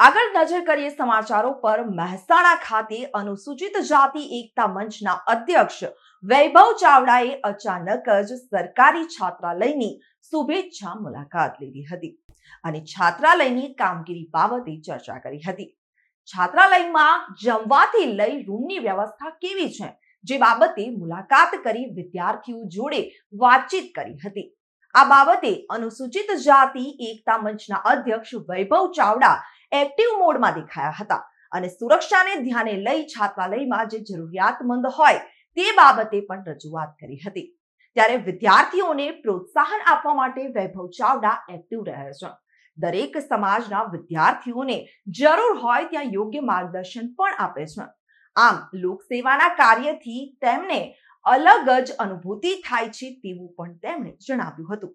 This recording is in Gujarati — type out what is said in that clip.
આગળ નજર કરીએ સમાચારો પર મહેસાણા ખાતે અનુસૂચિત જાતિ એકતા મંચના અધ્યક્ષ વૈભવ ચાવડાએ અચાનક જ સરકારી છાત્રાલયની શુભેચ્છા મુલાકાત લીધી હતી અને છાત્રાલયની કામગીરી બાબતે ચર્ચા કરી હતી. છાત્રાલયમાં જમવાથી લઈ રૂમની વ્યવસ્થા કેવી છે જે બાબતે મુલાકાત કરી વિદ્યાર્થીઓ જોડે વાતચીત કરી હતી. આ બાબતે અનુસૂચિત જાતિ એકતા મંચના અધ્યક્ષ વૈભવ ચાવડા એક્ટિવ મોડમાં દેખાયા હતા અને સુરક્ષાને ધ્યાને લઈ છાત્રાલયમાં જે જરૂરિયાતમંદ હોય તે બાબતે પણ રજૂઆત કરી હતી. ત્યારે વિદ્યાર્થીઓને પ્રોત્સાહન આપવા માટે વૈભવ ચાવડા એક્ટિવ રહે છે. દરેક સમાજના વિદ્યાર્થીઓને જરૂર હોય ત્યાં યોગ્ય માર્ગદર્શન પણ આપે છે. આમ લોકસેવાના કાર્યથી તેમને અલગ જ અનુભૂતિ થાય છે તેવું પણ તેમણે જણાવ્યું હતું.